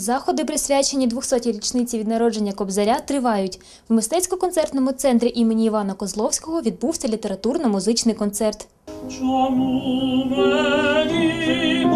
Заходи, присвячені 200-й річниці від народження Кобзаря, тривають. В мистецько-концертному центрі імені Івана Козловського відбувся літературно-музичний концерт. Чому мені,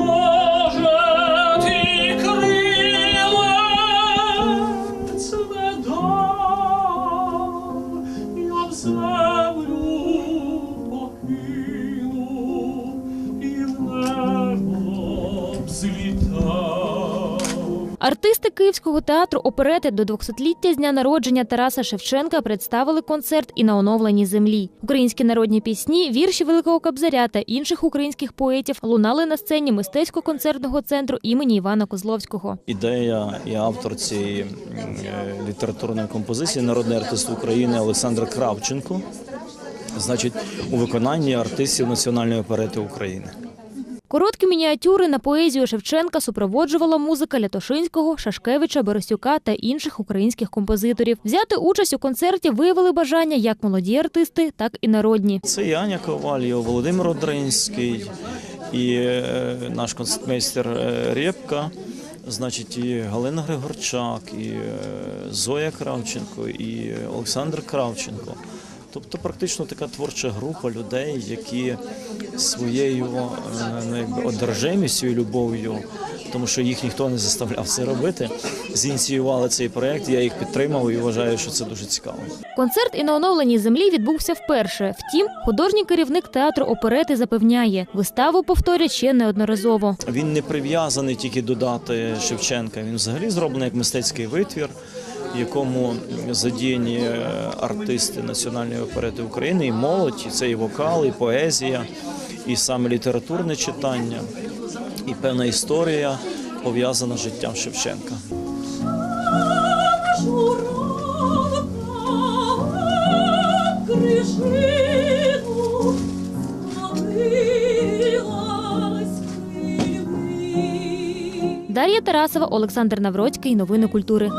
Артисти Київського театру оперети до 200-ліття з дня народження Тараса Шевченка представили концерт і на оновленій землі. Українські народні пісні, вірші Великого Кобзаря та інших українських поетів лунали на сцені мистецько-концертного центру імені Івана Козловського. Ідея і автор цієї е, літературної композиції народний артист України Олександр Кравченко, значить, у виконанні артистів Національної оперети України. Короткі мініатюри на поезію Шевченка супроводжувала музика Лятошинського, Шашкевича, Борисюка та інших українських композиторів. Взяти участь у концерті виявили бажання як молоді артисти, так і народні. Це і Аня Коваль, Володимир Одринський, і е, наш концертмейстер е, Рєпка, значить, і Галина Григорчак, і е, Зоя Кравченко, і Олександр Кравченко. Тобто практично така творча група людей, які своєю е, ну, якби, одержимістю і любов'ю, тому що їх ніхто не заставляв це робити, зініціювали цей проект. Я їх підтримав і вважаю, що це дуже цікаво. Концерт і на оновленій землі відбувся вперше. Втім, художній керівник театру оперети запевняє, виставу повторять ще неодноразово. Він не прив'язаний тільки до дати Шевченка. Він взагалі зроблений як мистецький витвір, в якому задіяні е, артисти Національної оперети України, і молодь, і це і вокал, і поезія, і саме літературне читання, і певна історія пов'язана з життям Шевченка. Дар'я Тарасова, Олександр Навроцький. Новини культури.